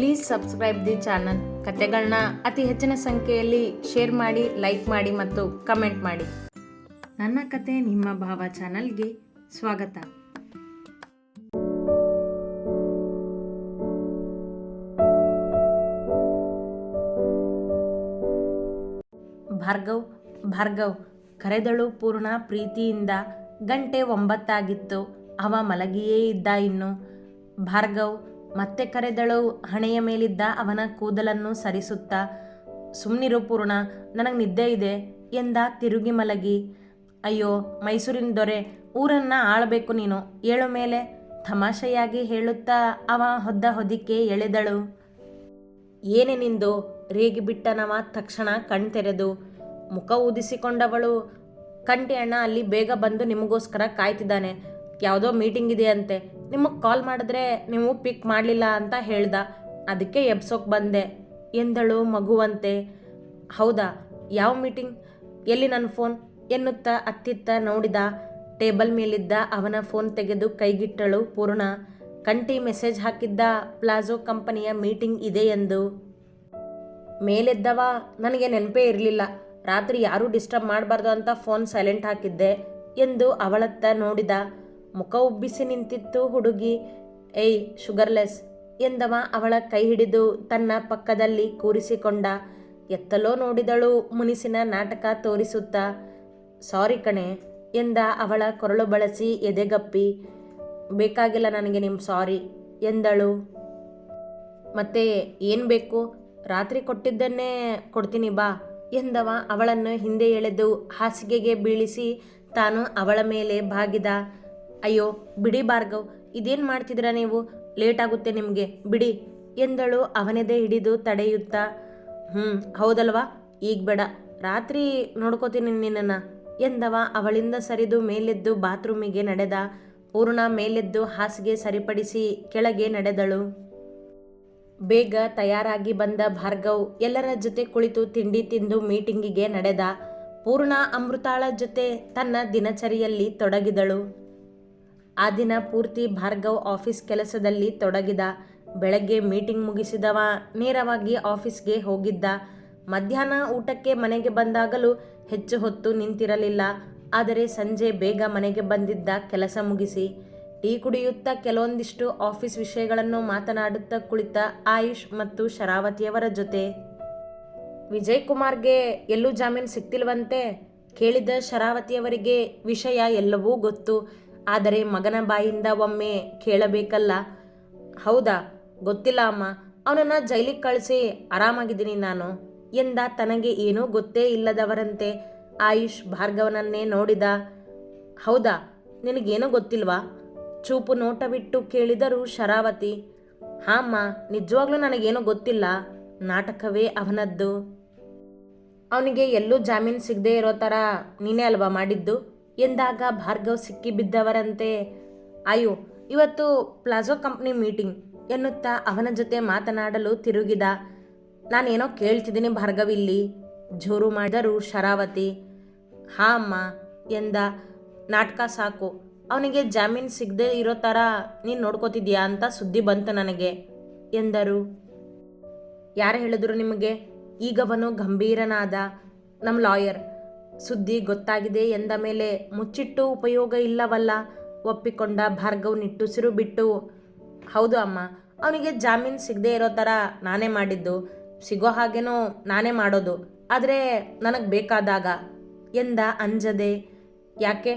Please subscribe the channel ಕತೆಗಳನ್ನ ಅತಿ ಹೆಚ್ಚಿನ ಸಂಖ್ಯೆಯಲ್ಲಿ ಶೇರ್ ಮಾಡಿ ಲೈಕ್ ಮಾಡಿ ಮತ್ತು ಕಮೆಂಟ್ ಮಾಡಿ. ನನ್ನ ಕತೆ ನಿಮ್ಮ ಭಾವ ಚಾನಲ್ಗೆ ಸ್ವಾಗತ. ಭಾರ್ಗವ್ ಭಾರ್ಗವ್, ಕರೆದಳು ಪೂರ್ಣ ಪ್ರೀತಿಯಿಂದ ಗಂಟೆ ಒಂಬತ್ತಾಗಿತ್ತು. ಅವ ಮಲಗಿಯೇ ಇದ್ದ ಇನ್ನು. ಭಾರ್ಗವ್ ಮತ್ತೆ ಕರೆದಳು, ಹಣೆಯ ಮೇಲಿದ್ದ ಅವನ ಕೂದಲನ್ನು ಸರಿಸುತ್ತಾ ಸುಮ್ಮನಿರು ಪೂರ್ಣ, ನನಗೆ ನಿದ್ದೆ ಇದೆ ಎಂದ ತಿರುಗಿ ಮಲಗಿ. ಅಯ್ಯೋ, ಮೈಸೂರಿನ ದೊರೆ, ಊರನ್ನು ಆಳಬೇಕು ನೀನು ಏಳು ಮೇಲೆ ತಮಾಷೆಯಾಗಿ ಹೇಳುತ್ತಾ ಅವ ಹೊದ್ದ ಹೊದಿಕೆ ಎಳೆದಳು. ಏನೇ ನಿಂದು? ರೇಗಿ ಬಿಟ್ಟನವ ತಕ್ಷಣ ಕಣ್ತೆರೆದು ಮುಖ ಊದಿಸಿಕೊಂಡವಳು. ಕಂಟಿ ಅಣ್ಣ ಅಲ್ಲಿ ಬೇಗ ಬಂದು ನಿಮಗೋಸ್ಕರ ಕಾಯ್ತಿದ್ದಾನೆ. ಯಾವುದೋ ಮೀಟಿಂಗ್ ಇದೆ ಅಂತೆ ನಿಮಗೆ ಕಾಲ್ ಮಾಡಿದ್ರೆ ನೀವು ಪಿಕ್ ಮಾಡಲಿಲ್ಲ ಅಂತ ಹೇಳ್ದ. ಅದಕ್ಕೆ ಎಬ್ಸೋಕ್ ಬಂದೆ. ಎಂದಳು ಮಗುವಂತೆ. ಹೌದಾ? ಯಾವ ಮೀಟಿಂಗ್ ಎಲ್ಲಿ ನನ್ನ ಫೋನ್ ಎನ್ನುತ್ತಾ, ಅತ್ತಿತ್ತ ನೋಡಿದ. ಟೇಬಲ್ ಮೇಲಿದ್ದ ಅವನ ಫೋನ್ ತೆಗೆದು ಕೈಗಿಟ್ಟಳು ಪೂರ್ಣ. ಕಂಟಿ ಮೆಸೇಜ್ ಹಾಕಿದ್ದ ಪ್ಲಾಜೋ ಕಂಪನಿಯ ಮೀಟಿಂಗ್ ಇದೆ ಎಂದು. ಮೇಲೆದ್ದವ, ನನಗೆ ನೆನಪೇ ಇರಲಿಲ್ಲ. ರಾತ್ರಿ ಯಾರೂ ಡಿಸ್ಟರ್ಬ್ ಮಾಡಬಾರ್ದು ಅಂತ ಫೋನ್ ಸೈಲೆಂಟ್ ಹಾಕಿದ್ದೆ ಎಂದು ಅವಳತ್ತ ನೋಡಿದ. ಮುಖ ಉಬ್ಬಿಸಿ ನಿಂತಿತ್ತು ಹುಡುಗಿ. ಏಯ್, ಶುಗರ್ಲೆಸ್, ಎಂದವ ಅವಳ ಕೈ ಹಿಡಿದು ತನ್ನ ಪಕ್ಕದಲ್ಲಿ ಕೂರಿಸಿಕೊಂಡ. ಎತ್ತಲೋ ನೋಡಿದಳು ಮುನಿಸಿನ ನಾಟಕ ತೋರಿಸುತ್ತಾ. ಸಾರಿ ಕಣೆ, ಎಂದ ಅವಳ ಕೊರಳು ಬಳಸಿ ಎದೆಗಪ್ಪಿ. ಬೇಕಾಗಿಲ್ಲ ನನಗೆ ನಿಮ್ಮ ಸಾರಿ, ಎಂದಳು. ಮತ್ತೆ ಏನು ಬೇಕು? ರಾತ್ರಿ ಕೊಟ್ಟಿದ್ದನ್ನೇ ಕೊಡ್ತೀನಿ ಬಾ, ಎಂದವ ಅವಳನ್ನು ಹಿಂದೆ ಎಳೆದು ಹಾಸಿಗೆಗೆ ಬೀಳಿಸಿ ತಾನು ಅವಳ ಮೇಲೆ ಬಾಗಿದ. ಅಯ್ಯೋ, ಬಿಡಿ ಭಾರ್ಗವ್, ಇದೇನು ಮಾಡ್ತಿದ್ದೀರಾ ನೀವು? ಲೇಟ್ ಆಗುತ್ತೆ ನಿಮಗೆ, ಬಿಡಿ, ಎಂದಳು ಅವನದೇ ಹಿಡಿದು ತಡೆಯುತ್ತಾ. ಹ್ಞೂ ಹೌದಲ್ವಾ? ಈಗ ಬೇಡ, ರಾತ್ರಿ ನೋಡ್ಕೋತೀನಿ ನಿನ್ನನ್ನು, ಎಂದವ ಅವಳಿಂದ ಸರಿದು ಮೇಲೆದ್ದು ಬಾತ್ರೂಮಿಗೆ ನಡೆದ. ಪೂರ್ಣ ಮೇಲೆದ್ದು ಹಾಸಿಗೆ ಸರಿಪಡಿಸಿ ಕೆಳಗೆ ನಡೆದಳು. ಬೇಗ ತಯಾರಾಗಿ ಬಂದ ಭಾರ್ಗವ್ ಎಲ್ಲರ ಜೊತೆ ಕುಳಿತು ತಿಂಡಿ ತಿಂದು ಮೀಟಿಂಗಿಗೆ ನಡೆದ. ಪೂರ್ಣ ಅಮೃತಾಳ ಜೊತೆ ತನ್ನ ದಿನಚರಿಯಲ್ಲಿ ತೊಡಗಿದಳು. ಆ ದಿನ ಪೂರ್ತಿ ಭಾರ್ಗವ್ ಆಫೀಸ್ ಕೆಲಸದಲ್ಲಿ ತೊಡಗಿದ. ಬೆಳಗ್ಗೆ ಮೀಟಿಂಗ್ ಮುಗಿಸಿದವ, ನೇರವಾಗಿ ಆಫೀಸ್ಗೆ ಹೋಗಿದ್ದ. ಮಧ್ಯಾಹ್ನ ಊಟಕ್ಕೆ ಮನೆಗೆ ಬಂದಾಗಲೂ ಹೆಚ್ಚು ಹೊತ್ತು ನಿಂತಿರಲಿಲ್ಲ. ಆದರೆ ಸಂಜೆ ಬೇಗ ಮನೆಗೆ ಬಂದಿದ್ದ ಕೆಲಸ ಮುಗಿಸಿ. ಟೀ ಕುಡಿಯುತ್ತಾ ಕೆಲವೊಂದಿಷ್ಟು ಆಫೀಸ್ ವಿಷಯಗಳನ್ನು ಮಾತನಾಡುತ್ತಾ ಕುಳಿತ ಆಯುಷ್ ಮತ್ತು ಶರಾವತಿಯವರ ಜೊತೆ. ವಿಜಯ್ ಕುಮಾರ್ಗೆ ಎಲ್ಲೂ ಜಾಮೀನು ಸಿಕ್ತಿಲ್ವಂತೆ? ಕೇಳಿದ ಶರಾವತಿಯವರಿಗೆ ವಿಷಯ ಎಲ್ಲವೂ ಗೊತ್ತು. ಆದರೆ ಮಗನ ಬಾಯಿಂದ ಒಮ್ಮೆ ಕೇಳಬೇಕಲ್ಲ. ಹೌದಾ? ಗೊತ್ತಿಲ್ಲ ಅಮ್ಮ. ಅವನನ್ನು ಜೈಲಿಗೆ ಕಳಿಸಿ ಆರಾಮಾಗಿದ್ದೀನಿ ನಾನು ಎಂದ ತನಗೆ ಏನೂ ಗೊತ್ತೇ ಇಲ್ಲದವರಂತೆ ಆಯುಷ್ ಭಾರ್ಗವನನ್ನೇ ನೋಡಿದ. ಹೌದಾ? ನಿನಗೇನೂ ಗೊತ್ತಿಲ್ವಾ? ಚೂಪು ನೋಟವಿಟ್ಟು ಕೇಳಿದರು ಶರಾವತಿ ಹಾಮ್ಮ ನಿಜವಾಗ್ಲೂ ನನಗೇನೂ ಗೊತ್ತಿಲ್ಲ. ನಾಟಕವೇ ಅವನದ್ದು. ಅವನಿಗೆ ಎಲ್ಲೂ ಜಾಮೀನು ಸಿಗದೆ ಇರೋ ಥರ ನೀನೇ ಅಲ್ವಾ ಮಾಡಿದ್ದು? ಎಂದಾಗ ಭಾರ್ಗವ್ ಸಿಕ್ಕಿಬಿದ್ದವರಂತೆ ಅಯ್ಯೋ, ಇವತ್ತು ಪ್ಲಾಜೋ ಕಂಪ್ನಿ ಮೀಟಿಂಗ್ ಎನ್ನುತ್ತಾ ಅವನ ಜೊತೆ ಮಾತನಾಡಲು ತಿರುಗಿದ. ನಾನೇನೋ ಕೇಳ್ತಿದ್ದೀನಿ ಭಾರ್ಗವ್ ಇಲ್ಲಿ. ಜೋರು ಮಾಡಿದರು ಶರಾವತಿ. ಹಾ ಅಮ್ಮ ಎಂದ. ನಾಟಕ ಸಾಕು. ಅವನಿಗೆ ಜಾಮೀನು ಸಿಗದೆ ಇರೋ ಥರ ನೀನು ನೋಡ್ಕೋತಿದ್ಯಾ ಅಂತ ಸುದ್ದಿ ಬಂತು ನನಗೆ ಎಂದರು. ಯಾರು ಹೇಳಿದ್ರು ನಿಮಗೆ? ಈಗವನು ಗಂಭೀರನಾದ ನಮ್ಮ ಲಾಯರ್. ಸುದ್ದಿ ಗೊತ್ತಾಗಿದೆ ಎಂದ ಮೇಲೆ ಮುಚ್ಚಿಟ್ಟು ಉಪಯೋಗ ಇಲ್ಲವಲ್ಲ ಒಪ್ಪಿಕೊಂಡ ಭಾರ್ಗವ್ ನಿಟ್ಟುಸಿರು ಬಿಟ್ಟು. ಹೌದು ಅಮ್ಮ, ಅವನಿಗೆ ಜಾಮೀನು ಸಿಗದೆ ಇರೋ ಥರ ನಾನೇ ಮಾಡಿದ್ದು. ಸಿಗೋ ಹಾಗೇನೋ ನಾನೇ ಮಾಡೋದು. ಆದರೆ ನನಗೆ ಬೇಕಾದಾಗ ಎಂದ ಅಂಜದೆ, ಯಾಕೆ?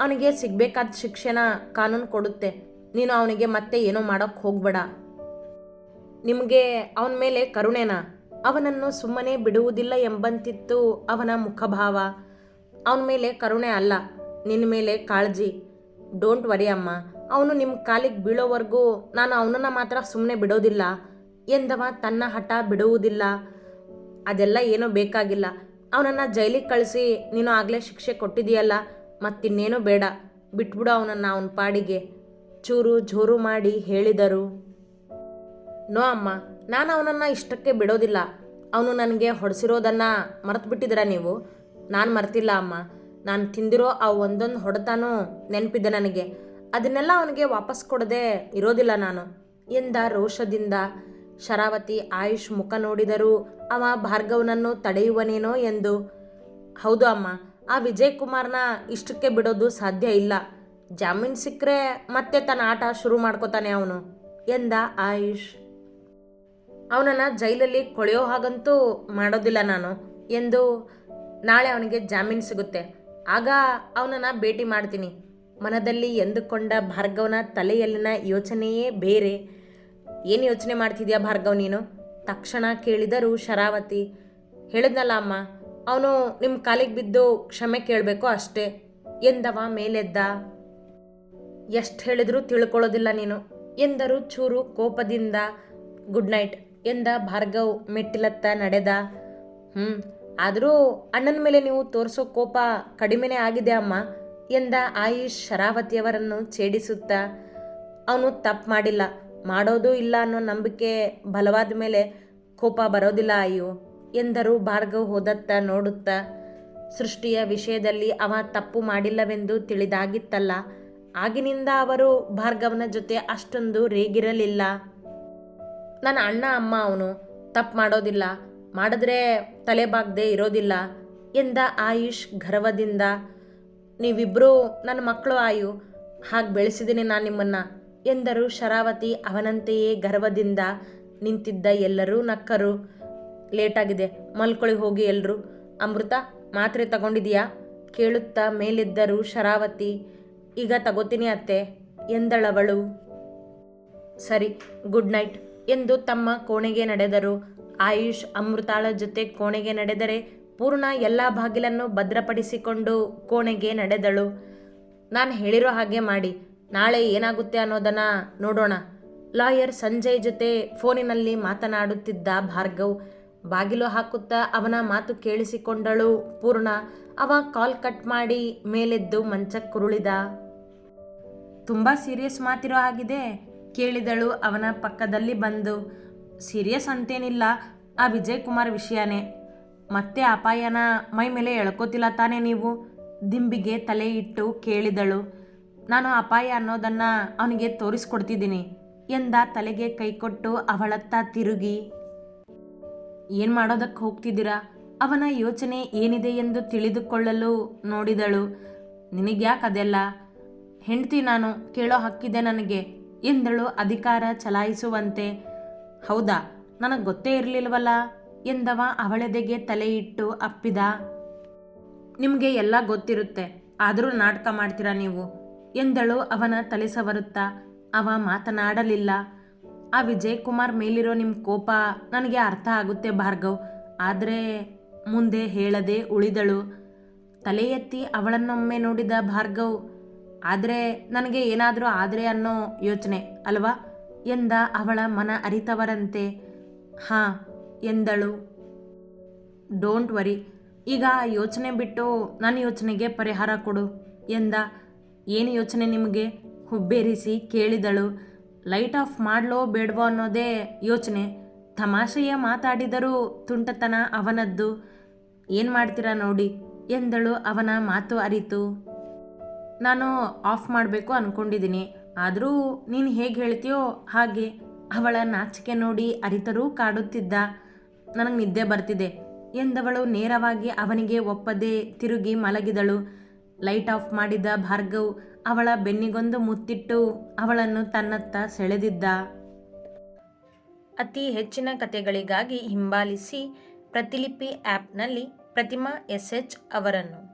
ಅವನಿಗೆ ಸಿಗಬೇಕಾದ ಶಿಕ್ಷಣ ಕಾನೂನು ಕೊಡುತ್ತೆ. ನೀನು ಅವನಿಗೆ ಮತ್ತೆ ಏನೋ ಮಾಡೋಕ್ಕೆ ಹೋಗ್ಬೇಡ. ನಿಮಗೆ ಅವನ ಮೇಲೆ ಕರುಣೆನಾ? ಅವನನ್ನು ಸುಮ್ಮನೆ ಬಿಡುವುದಿಲ್ಲ ಎಂಬಂತಿತ್ತು ಅವನ ಮುಖಭಾವ. ಅವನ ಮೇಲೆ ಕರುಣೆ ಅಲ್ಲ. ನಿನ್ನ ಮೇಲೆ ಕಾಳಜಿ. ಡೋಂಟ್ ವರಿ ಅಮ್ಮ. ಅವನು ನಿಮ್ಮ ಕಾಲಿಗೆ ಬೀಳೋವರೆಗೂ ನಾನು ಅವನನ್ನು ಮಾತ್ರ ಸುಮ್ಮನೆ ಬಿಡೋದಿಲ್ಲ ಎಂದವ ತನ್ನ ಹಠ ಬಿಡುವುದಿಲ್ಲ. ಅದೆಲ್ಲ ಏನೂ ಬೇಕಾಗಿಲ್ಲ. ಅವನನ್ನು ಜೈಲಿಗೆ ಕಳಿಸಿ ನೀನು ಆಗಲೇ ಶಿಕ್ಷೆ ಕೊಟ್ಟಿದೆಯಲ್ಲ ಮತ್ತಿನ್ನೇನೂ ಬೇಡ. ಬಿಟ್ಬಿಡು ಅವನನ್ನು ಅವನ ಪಾಡಿಗೆ. ಚೂರು ಜೋರು ಮಾಡಿ ಹೇಳಿದರು. ನೋ ಅಮ್ಮ. ನಾನು ಅವನನ್ನು ಇಷ್ಟಕ್ಕೆ ಬಿಡೋದಿಲ್ಲ. ಅವನು ನನಗೆ ಹೊಡೆಸಿರೋದನ್ನು ಮರೆತು ಬಿಟ್ಟಿದ್ದೀರ ನೀವು? ನಾನು ಮರ್ತಿಲ್ಲ ಅಮ್ಮ. ನಾನು ತಿಂದಿರೋ ಆ ಒಂದೊಂದು ಹೊಡೆತಾನೂ ನೆನಪಿದೆ ನನಗೆ. ಅದನ್ನೆಲ್ಲ ಅವನಿಗೆ ವಾಪಸ್ ಕೊಡದೆ ಇರೋದಿಲ್ಲ ನಾನು. ಎಂದ ರೋಷದಿಂದ ಶರಾವತಿ ಆಯುಷ್ ಮುಖ ನೋಡಿದರೂ ಅವ ಭಾರ್ಗವನನ್ನು ತಡೆಯುವನೇನೋ ಎಂದು. ಹೌದು ಅಮ್ಮ, ಆ ವಿಜಯ್ ಕುಮಾರ್ನ ಇಷ್ಟಕ್ಕೆ ಬಿಡೋದು ಸಾಧ್ಯ ಇಲ್ಲ. ಜಾಮೀನು ಸಿಕ್ಕರೆ ಮತ್ತೆ ತನ್ನ ಆಟ ಶುರು ಮಾಡ್ಕೋತಾನೆ ಅವನು, ಎಂದ ಆಯುಷ್. ಅವನನ್ನು ಜೈಲಲ್ಲಿ ಕೊಳೆಯೋ ಹಾಗಂತೂ ಮಾಡೋದಿಲ್ಲ ನಾನು ಎಂದು ನಾಳೆ ಅವನಿಗೆ ಜಾಮೀನು ಸಿಗುತ್ತೆ. ಆಗ ಅವನನ್ನು ಭೇಟಿ ಮಾಡ್ತೀನಿ. ಮನದಲ್ಲಿ ಎಂದುಕೊಂಡ ಭಾರ್ಗವನ ತಲೆಯಲ್ಲಿನ ಯೋಚನೆಯೇ ಬೇರೆ. ಏನು ಯೋಚನೆ ಮಾಡ್ತಿದ್ಯಾ ಭಾರ್ಗವ್ ನೀನು? ತಕ್ಷಣ ಕೇಳಿದರು ಶರಾವತಿ. ಹೇಳಿದ್ನಲ್ಲ ಅಮ್ಮ, ಅವನು ನಿಮ್ಮ ಕಾಲಿಗೆ ಬಿದ್ದು ಕ್ಷಮೆ ಕೇಳಬೇಕು ಅಷ್ಟೇ ಎಂದವ ಮೇಲೆದ್ದ. ಎಷ್ಟು ಹೇಳಿದರೂ ತಿಳ್ಕೊಳ್ಳೋದಿಲ್ಲ ನೀನು ಎಂದರು ಚೂರು ಕೋಪದಿಂದ. Good night. ಎಂದ ಭಾರ್ಗವ್ ಮೆಟ್ಟಿಲತ್ತ ನಡೆದ. ಹ್ಞೂ ಆದರೂ ಅಣ್ಣನ ಮೇಲೆ ನೀವು ತೋರಿಸೋ ಕೋಪ ಕಡಿಮೆನೇ ಆಗಿದೆ ಅಮ್ಮ, ಎಂದ ಆಯುಷ್ ಶರಾವತಿಯವರನ್ನು ಛೇಡಿಸುತ್ತಾ. ಅವನು ತಪ್ಪು ಮಾಡಿಲ್ಲ, ಮಾಡೋದು ಇಲ್ಲ ಅನ್ನೋ ನಂಬಿಕೆ ಬಲವಾದ ಮೇಲೆ ಕೋಪ ಬರೋದಿಲ್ಲ ಅಯ್ಯೋ, ಎಂದರು ಭಾರ್ಗವ್ ಹೋದತ್ತ ನೋಡುತ್ತಾ. ಸೃಷ್ಟಿಯ ವಿಷಯದಲ್ಲಿ ಅವ ತಪ್ಪು ಮಾಡಿಲ್ಲವೆಂದು ತಿಳಿದಾಗಿತ್ತಲ್ಲ, ಆಗಿನಿಂದ ಅವರು ಭಾರ್ಗವನ ಜೊತೆ ಅಷ್ಟೊಂದು ರೇಗಿರಲಿಲ್ಲ. ನನ್ನ ಅಣ್ಣ, ಅಮ್ಮ ಅವನು ತಪ್ಪು ಮಾಡೋದಿಲ್ಲ, ಮಾಡಿದ್ರೆ ತಲೆ ಬಾಗದೆ ಇರೋದಿಲ್ಲ ಎಂದ ಆಯುಷ್ ಗರ್ವದಿಂದ. ನೀವಿಬ್ಬರೂ ನನ್ನ ಮಕ್ಕಳು ಆಯು, ಹಾಗೆ ಬೆಳೆಸಿದ್ದೀನಿ ನಾನು ನಿಮ್ಮನ್ನು ಎಂದರು ಶರಾವತಿ ಅವನಂತೆಯೇ ಗರ್ವದಿಂದ ನಿಂತಿದ್ದ ಎಲ್ಲರೂ ನಕ್ಕರು. ಲೇಟಾಗಿದೆ ಮಲ್ಕೊಳ್ಳಿ ಹೋಗಿ ಎಲ್ಲರೂ ಅಮೃತ, ಮಾತ್ರೆ ತಗೊಂಡಿದೀಯಾ? ಕೇಳುತ್ತಾ ಮೇಲಿದ್ದರು ಶರಾವತಿ. ಈಗ ತಗೋತೀನಿ ಅತ್ತೆ, ಎಂದಳವಳು. ಸರಿ, ಗುಡ್ ನೈಟ್. ಎಂದು ತಮ್ಮ ಕೋಣೆಗೆ ನಡೆದರು. ಆಯುಷ್ ಅಮೃತಾಳ ಜೊತೆ ಕೋಣೆಗೆ ನಡೆದರೆ ಪೂರ್ಣ ಎಲ್ಲ ಬಾಗಿಲನ್ನು ಭದ್ರಪಡಿಸಿಕೊಂಡು ಕೋಣೆಗೆ ನಡೆದಳು. ನಾನು ಹೇಳಿರೋ ಹಾಗೆ ಮಾಡಿ. ನಾಳೆ ಏನಾಗುತ್ತೆ ಅನ್ನೋದನ್ನು ನೋಡೋಣ. ಲಾಯರ್ ಸಂಜಯ್ ಜೊತೆ ಫೋನಿನಲ್ಲಿ ಮಾತನಾಡುತ್ತಿದ್ದ ಭಾರ್ಗವ್, ಬಾಗಿಲು ಹಾಕುತ್ತಾ ಅವನ ಮಾತು ಕೇಳಿಸಿಕೊಂಡಳು ಪೂರ್ಣ. ಅವ ಕಾಲ್ ಕಟ್ ಮಾಡಿ ಮೇಲೆದ್ದು ಮಂಚಕ್ಕುರುಳಿದ. ತುಂಬ ಸೀರಿಯಸ್ ಮಾತಿರೋ ಆಗಿದೆ ಕೇಳಿದಳು ಅವನ ಪಕ್ಕದಲ್ಲಿ ಬಂದು, ಸೀರಿಯಸ್ ಅಂತೇನಿಲ್ಲ, ಆ ವಿಜಯ್ ಕುಮಾರ್ ವಿಷಯನೇ. ಮತ್ತೆ ಅಪಾಯನ ಮೈ ಮೇಲೆ ಎಳ್ಕೋತಿಲ್ಲ ತಾನೇ ನೀವು? ದಿಂಬಿಗೆ ತಲೆ ಇಟ್ಟು ಕೇಳಿದಳು. ನಾನು ಅಪಾಯ ಅನ್ನೋದನ್ನು ಅವನಿಗೆ ತೋರಿಸ್ಕೊಡ್ತಿದ್ದೀನಿ ಎಂದ ತಲೆಗೆ ಕೈಕೊಟ್ಟು ಅವಳತ್ತ ತಿರುಗಿ. ಏನು ಮಾಡೋದಕ್ಕೆ ಹೋಗ್ತಿದ್ದೀರಾ? ಅವನ ಯೋಚನೆ ಏನಿದೆ ಎಂದು ತಿಳಿದುಕೊಳ್ಳಲು ನೋಡಿದಳು. ನಿನಗ್ಯಾಕೆ ಅದೆಲ್ಲ? ಹೆಂಡ್ತಿ ನಾನು, ಕೇಳೋ ಹಕ್ಕಿದೆ ನನಗೆ. ಎಂದಳು ಅಧಿಕಾರ ಚಲಾಯಿಸುವಂತೆ. ಹೌದಾ? ನನಗೆ ಗೊತ್ತೇ ಇರಲಿಲ್ವಲ್ಲ? ಎಂದವ ಅವಳೆದೆಗೆ ತಲೆ ಇಟ್ಟು ಅಪ್ಪಿದ. ನಿಮಗೆ ಎಲ್ಲ ಗೊತ್ತಿರುತ್ತೆ, ಆದರೂ ನಾಟಕ ಮಾಡ್ತೀರಾ ನೀವು? ಎಂದಳು ಅವನ ತಲೆ ಸವರುತ್ತಾ. ಅವ ಮಾತನಾಡಲಿಲ್ಲ. ಆ ವಿಜಯ್ ಕುಮಾರ್ ಮೇಲಿರೋ ನಿಮ್ಮ ಕೋಪ ನನಗೆ ಅರ್ಥ ಆಗುತ್ತೆ ಭಾರ್ಗವ್, ಆದರೆ ಮುಂದೆ ಹೇಳದೆ ಉಳಿದಳು. ತಲೆ ಎತ್ತಿ ಅವಳನ್ನೊಮ್ಮೆ ನೋಡಿದ ಭಾರ್ಗವ್ ಆದರೆ ನನಗೆ ಏನಾದರೂ ಆದರೆ ಅನ್ನೋ ಯೋಚನೆ, ಅಲ್ವಾ? ಎಂದ ಅವಳ ಮನ ಅರಿತವರಂತೆ. ಹಾಂ, ಎಂದಳು. Don't worry. ಈಗ ಯೋಚನೆ ಬಿಟ್ಟು ನನ್ನ ಯೋಚನೆಗೆ ಪರಿಹಾರ ಕೊಡು, ಎಂದ. ಏನು ಯೋಚನೆ ನಿಮಗೆ? ಹುಬ್ಬೇರಿಸಿ ಕೇಳಿದಳು. ಲೈಟ್ ಆಫ್ ಮಾಡಲೋ ಬೇಡವೋ ಅನ್ನೋದೇ ಯೋಚನೆ. ತಮಾಷೆಯ ಮಾತಾಡಿದರೂ ತುಂಟತನ ಅವನದ್ದು. ಏನು ಮಾಡ್ತೀರಾ ನೋಡಿ, ಎಂದಳು ಅವನ ಮಾತು ಅರಿತು. ನಾನು ಆಫ್ ಮಾಡಬೇಕು ಅಂದ್ಕೊಂಡಿದ್ದೀನಿ ಆದರೂ ನೀನು ಹೇಗೆ ಹೇಳ್ತೀಯೋ ಹಾಗೆ. ಅವಳ ನಾಚಿಕೆ ನೋಡಿ ಅರಿತರೂ ಕಾಡುತ್ತಿದ್ದ. ನನಗೆ ನಿದ್ದೆ ಬರ್ತಿದೆ ಎಂದವಳು ನೇರವಾಗಿ ಅವನಿಗೆ ಒಪ್ಪದೆ ತಿರುಗಿ ಮಲಗಿದಳು. ಲೈಟ್ ಆಫ್ ಮಾಡಿದ ಭಾರ್ಗವ್ ಅವಳ ಬೆನ್ನಿಗೊಂದು ಮುತ್ತಿಟ್ಟು ಅವಳನ್ನು ತನ್ನತ್ತ ಸೆಳೆದಿದ್ದ. ಅತಿ ಹೆಚ್ಚಿನ ಕಥೆಗಳಿಗಾಗಿ ಹಿಂಬಾಲಿಸಿ ಪ್ರತಿಲಿಪಿ ಆ್ಯಪ್ನಲ್ಲಿ ಪ್ರತಿಮಾ ಎಸ್ ಎಚ್ ಅವರನ್ನು.